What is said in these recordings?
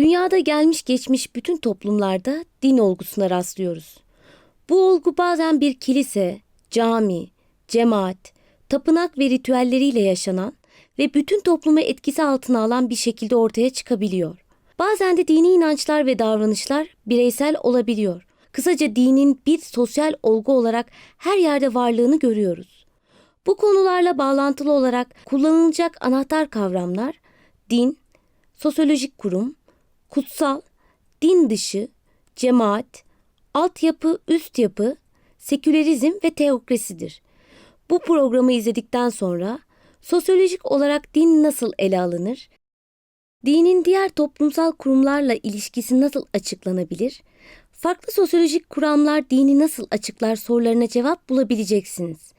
Dünyada gelmiş geçmiş bütün toplumlarda din olgusuna rastlıyoruz. Bu olgu bazen bir kilise, cami, cemaat, tapınak ve ritüelleriyle yaşanan ve bütün toplumu etkisi altına alan bir şekilde ortaya çıkabiliyor. Bazen de dini inançlar ve davranışlar bireysel olabiliyor. Kısaca dinin bir sosyal olgu olarak her yerde varlığını görüyoruz. Bu konularla bağlantılı olarak kullanılacak anahtar kavramlar din, sosyolojik kurum, kutsal, din dışı, cemaat, altyapı, üst yapı, sekülerizm ve teokrasidir. Bu programı izledikten sonra sosyolojik olarak din nasıl ele alınır? Dinin diğer toplumsal kurumlarla ilişkisi nasıl açıklanabilir? Farklı sosyolojik kuramlar dini nasıl açıklar sorularına cevap bulabileceksiniz.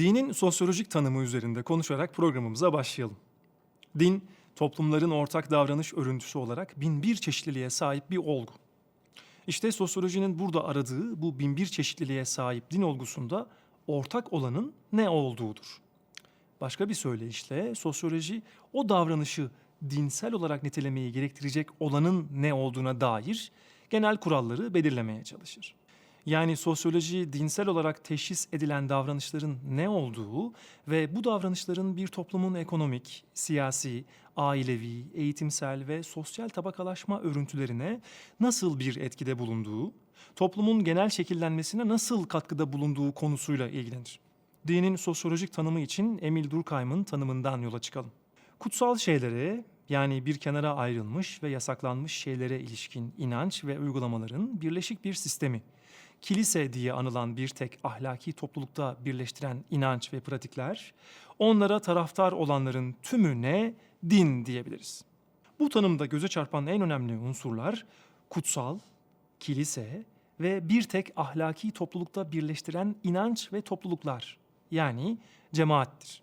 Dinin sosyolojik tanımı üzerinde konuşarak programımıza başlayalım. Din, toplumların ortak davranış örüntüsü olarak binbir çeşitliliğe sahip bir olgu. İşte sosyolojinin burada aradığı bu binbir çeşitliliğe sahip din olgusunda ortak olanın ne olduğudur. Başka bir söyleyişle sosyoloji o davranışı dinsel olarak nitelemeyi gerektirecek olanın ne olduğuna dair genel kuralları belirlemeye çalışır. Yani sosyoloji dinsel olarak teşhis edilen davranışların ne olduğu ve bu davranışların bir toplumun ekonomik, siyasi, ailevi, eğitimsel ve sosyal tabakalaşma örüntülerine nasıl bir etkide bulunduğu, toplumun genel şekillenmesine nasıl katkıda bulunduğu konusuyla ilgilenir. Dinin sosyolojik tanımı için Emil Durkheim'ın tanımından yola çıkalım. Kutsal şeylere yani bir kenara ayrılmış ve yasaklanmış şeylere ilişkin inanç ve uygulamaların birleşik bir sistemi kilise diye anılan bir tek ahlaki toplulukta birleştiren inanç ve pratikler, onlara taraftar olanların tümüne din diyebiliriz. Bu tanımda göze çarpan en önemli unsurlar kutsal, kilise ve bir tek ahlaki toplulukta birleştiren inanç ve topluluklar yani cemaattir.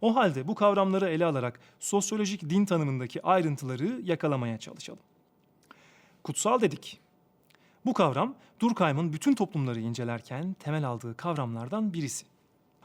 O halde bu kavramları ele alarak sosyolojik din tanımındaki ayrıntıları yakalamaya çalışalım. Kutsal dedik. Bu kavram Durkheim'ın bütün toplumları incelerken temel aldığı kavramlardan birisi.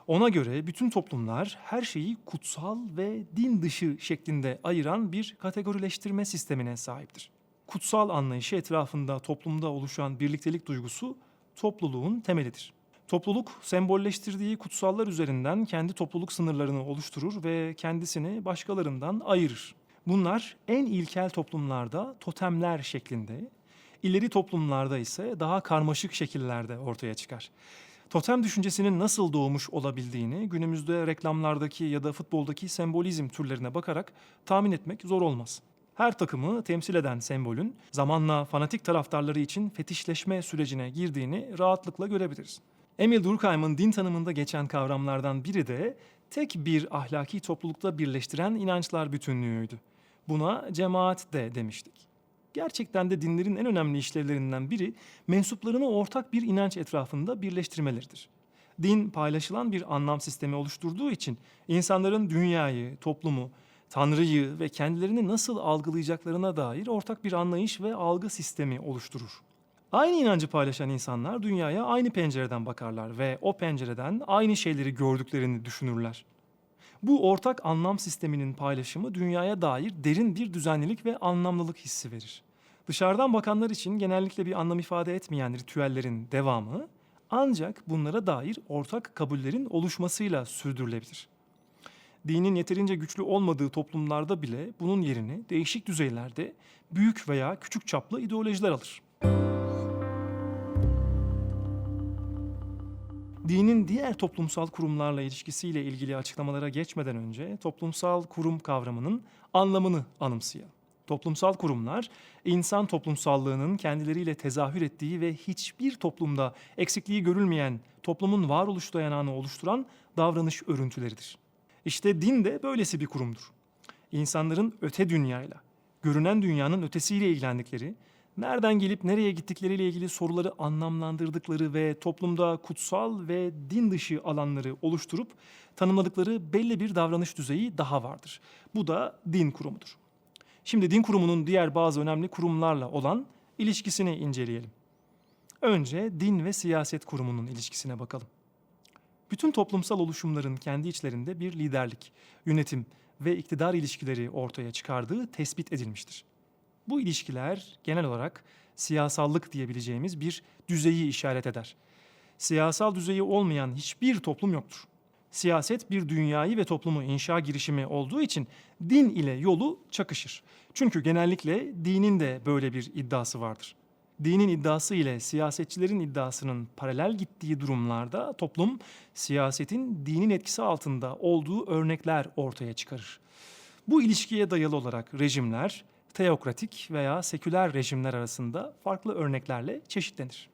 Ona göre bütün toplumlar her şeyi kutsal ve din dışı şeklinde ayıran bir kategorileştirme sistemine sahiptir. Kutsal anlayışı etrafında toplumda oluşan birliktelik duygusu topluluğun temelidir. Topluluk sembolleştirdiği kutsallar üzerinden kendi topluluk sınırlarını oluşturur ve kendisini başkalarından ayırır. Bunlar en ilkel toplumlarda totemler şeklinde, İleri toplumlarda ise daha karmaşık şekillerde ortaya çıkar. Totem düşüncesinin nasıl doğmuş olabildiğini günümüzde reklamlardaki ya da futboldaki sembolizm türlerine bakarak tahmin etmek zor olmaz. Her takımı temsil eden sembolün zamanla fanatik taraftarları için fetişleşme sürecine girdiğini rahatlıkla görebiliriz. Emil Durkheim'ın din tanımında geçen kavramlardan biri de tek bir ahlaki toplulukta birleştiren inançlar bütünlüğüydü. Buna cemaat de demiştik. Gerçekten de dinlerin en önemli işlevlerinden biri mensuplarını ortak bir inanç etrafında birleştirmeleridir. Din paylaşılan bir anlam sistemi oluşturduğu için insanların dünyayı, toplumu, Tanrı'yı ve kendilerini nasıl algılayacaklarına dair ortak bir anlayış ve algı sistemi oluşturur. Aynı inancı paylaşan insanlar dünyaya aynı pencereden bakarlar ve o pencereden aynı şeyleri gördüklerini düşünürler. Bu ortak anlam sisteminin paylaşımı dünyaya dair derin bir düzenlilik ve anlamlılık hissi verir. Dışarıdan bakanlar için genellikle bir anlam ifade etmeyen ritüellerin devamı ancak bunlara dair ortak kabullerin oluşmasıyla sürdürülebilir. Dinin yeterince güçlü olmadığı toplumlarda bile bunun yerini değişik düzeylerde büyük veya küçük çaplı ideolojiler alır. Dinin diğer toplumsal kurumlarla ilişkisiyle ilgili açıklamalara geçmeden önce toplumsal kurum kavramının anlamını anımsayalım. Toplumsal kurumlar, insan toplumsallığının kendileriyle tezahür ettiği ve hiçbir toplumda eksikliği görülmeyen toplumun varoluş dayanağını oluşturan davranış örüntüleridir. İşte din de böylesi bir kurumdur. İnsanların öte dünyayla, görünen dünyanın ötesiyle ilgilendikleri, nereden gelip nereye gittikleriyle ilgili soruları anlamlandırdıkları ve toplumda kutsal ve din dışı alanları oluşturup tanımladıkları belli bir davranış düzeyi daha vardır. Bu da din kurumudur. Şimdi din kurumunun diğer bazı önemli kurumlarla olan ilişkisini inceleyelim. Önce din ve siyaset kurumunun ilişkisine bakalım. Bütün toplumsal oluşumların kendi içlerinde bir liderlik, yönetim ve iktidar ilişkileri ortaya çıkardığı tespit edilmiştir. Bu ilişkiler genel olarak siyasallık diyebileceğimiz bir düzeyi işaret eder. Siyasal düzeyi olmayan hiçbir toplum yoktur. Siyaset bir dünyayı ve toplumu inşa girişimi olduğu için din ile yolu çakışır. Çünkü genellikle dinin de böyle bir iddiası vardır. Dinin iddiası ile siyasetçilerin iddiasının paralel gittiği durumlarda toplum siyasetin dinin etkisi altında olduğu örnekler ortaya çıkarır. Bu ilişkiye dayalı olarak rejimler teokratik veya seküler rejimler arasında farklı örneklerle çeşitlenir.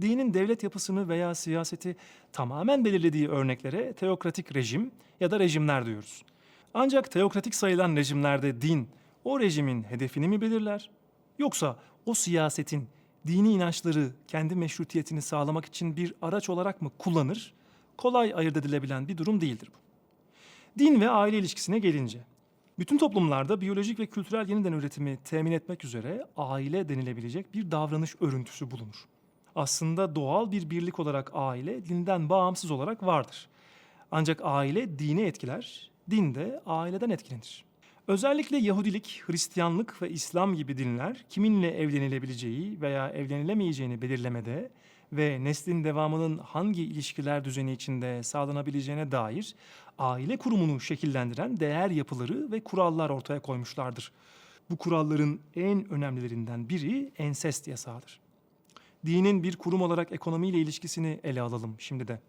Dinin devlet yapısını veya siyaseti tamamen belirlediği örneklere teokratik rejim ya da rejimler diyoruz. Ancak teokratik sayılan rejimlerde din o rejimin hedefini mi belirler? Yoksa o siyasetin dini inançları kendi meşrutiyetini sağlamak için bir araç olarak mı kullanır? Kolay ayırt edilebilen bir durum değildir bu. Din ve aile ilişkisine gelince, bütün toplumlarda biyolojik ve kültürel yeniden üretimi temin etmek üzere aile denilebilecek bir davranış örüntüsü bulunur. Aslında doğal bir birlik olarak aile dinden bağımsız olarak vardır. Ancak aile dini etkiler, din de aileden etkilenir. Özellikle Yahudilik, Hristiyanlık ve İslam gibi dinler kiminle evlenilebileceği veya evlenilemeyeceğini belirlemede ve neslin devamının hangi ilişkiler düzeni içinde sağlanabileceğine dair aile kurumunu şekillendiren değer yapıları ve kurallar ortaya koymuşlardır. Bu kuralların en önemlilerinden biri ensest yasağıdır. Dinin bir kurum olarak ekonomiyle ilişkisini ele alalım şimdi de.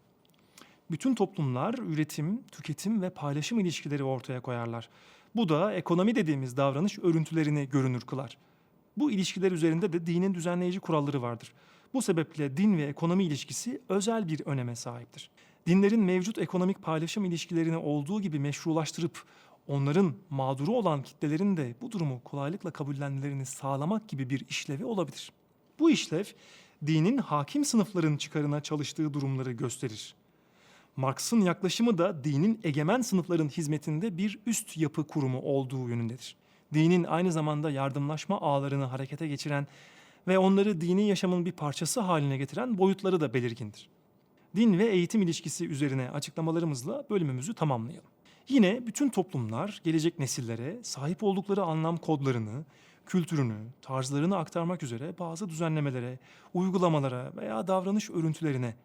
Bütün toplumlar üretim, tüketim ve paylaşım ilişkileri ortaya koyarlar. Bu da ekonomi dediğimiz davranış örüntülerini görünür kılar. Bu ilişkiler üzerinde de dinin düzenleyici kuralları vardır. Bu sebeple din ve ekonomi ilişkisi özel bir öneme sahiptir. Dinlerin mevcut ekonomik paylaşım ilişkilerini olduğu gibi meşrulaştırıp onların mağduru olan kitlelerin de bu durumu kolaylıkla kabullenmelerini sağlamak gibi bir işlevi olabilir. Bu işlev dinin hakim sınıfların çıkarına çalıştığı durumları gösterir. Marx'ın yaklaşımı da dinin egemen sınıfların hizmetinde bir üst yapı kurumu olduğu yönündedir. Dinin aynı zamanda yardımlaşma ağlarını harekete geçiren ve onları dini yaşamın bir parçası haline getiren boyutları da belirgindir. Din ve eğitim ilişkisi üzerine açıklamalarımızla bölümümüzü tamamlayalım. Yine bütün toplumlar gelecek nesillere sahip oldukları anlam kodlarını, kültürünü, tarzlarını aktarmak üzere bazı düzenlemelere, uygulamalara veya davranış örüntülerine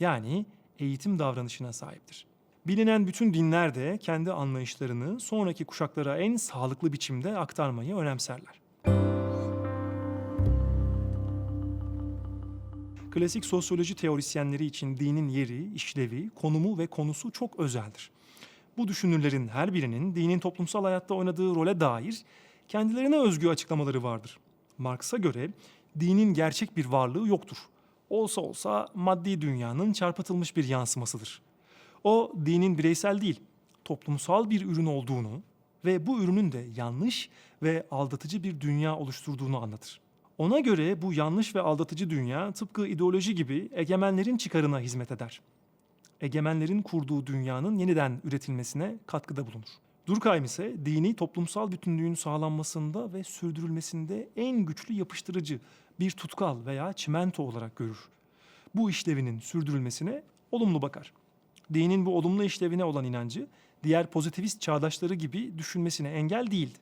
yani eğitim davranışına sahiptir. Bilinen bütün dinler de kendi anlayışlarını sonraki kuşaklara en sağlıklı biçimde aktarmayı önemserler. Klasik sosyoloji teorisyenleri için dinin yeri, işlevi, konumu ve konusu çok özeldir. Bu düşünürlerin her birinin dinin toplumsal hayatta oynadığı role dair kendilerine özgü açıklamaları vardır. Marx'a göre dinin gerçek bir varlığı yoktur. Olsa olsa maddi dünyanın çarpıtılmış bir yansımasıdır. O dinin bireysel değil, toplumsal bir ürün olduğunu ve bu ürünün de yanlış ve aldatıcı bir dünya oluşturduğunu anlatır. Ona göre bu yanlış ve aldatıcı dünya tıpkı ideoloji gibi egemenlerin çıkarına hizmet eder. Egemenlerin kurduğu dünyanın yeniden üretilmesine katkıda bulunur. Durkheim ise dini toplumsal bütünlüğün sağlanmasında ve sürdürülmesinde en güçlü yapıştırıcı bir tutkal veya çimento olarak görür. Bu işlevinin sürdürülmesine olumlu bakar. Dinin bu olumlu işlevine olan inancı diğer pozitivist çağdaşları gibi düşünmesine engel değildi.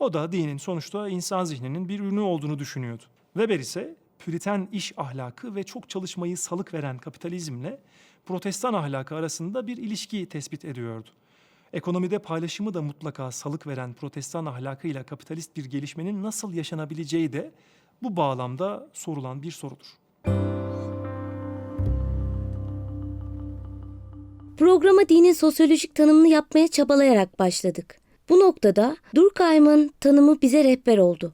O da dinin sonuçta insan zihninin bir ürünü olduğunu düşünüyordu. Weber ise püriten iş ahlakı ve çok çalışmayı salık veren kapitalizmle protestan ahlakı arasında bir ilişki tespit ediyordu. Ekonomide paylaşımı da mutlaka salık veren protestan ahlakıyla kapitalist bir gelişmenin nasıl yaşanabileceği de bu bağlamda sorulan bir sorudur. Programa dinin sosyolojik tanımını yapmaya çabalayarak başladık. Bu noktada Durkheim'ın tanımı bize rehber oldu.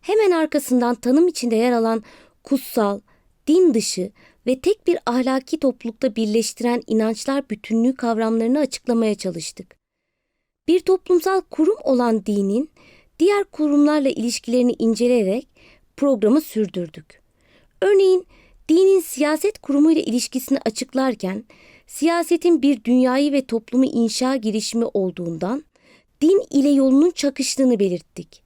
Hemen arkasından tanım içinde yer alan kutsal, din dışı ve tek bir ahlaki toplulukta birleştiren inançlar bütünlüğü kavramlarını açıklamaya çalıştık. Bir toplumsal kurum olan dinin diğer kurumlarla ilişkilerini inceleyerek programı sürdürdük. Örneğin dinin siyaset kurumuyla ilişkisini açıklarken siyasetin bir dünyayı ve toplumu inşa girişimi olduğundan din ile yolunun çakıştığını belirttik.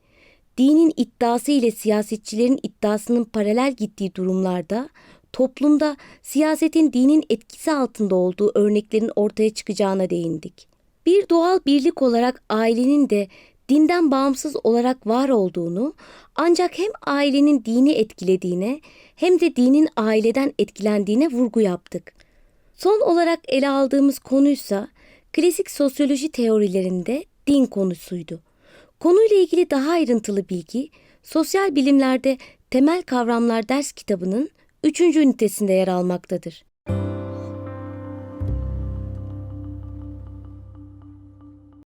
Dinin iddiası ile siyasetçilerin iddiasının paralel gittiği durumlarda toplumda siyasetin dinin etkisi altında olduğu örneklerin ortaya çıkacağına değindik. Bir doğal birlik olarak ailenin de dinden bağımsız olarak var olduğunu ancak hem ailenin dini etkilediğine hem de dinin aileden etkilendiğine vurgu yaptık. Son olarak ele aldığımız konuysa klasik sosyoloji teorilerinde din konusuydu. Konuyla ilgili daha ayrıntılı bilgi Sosyal Bilimlerde Temel Kavramlar ders kitabının 3. ünitesinde yer almaktadır.